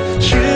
เ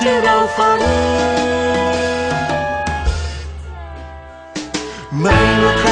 ที่เราฝัน ไม่ว่าใคร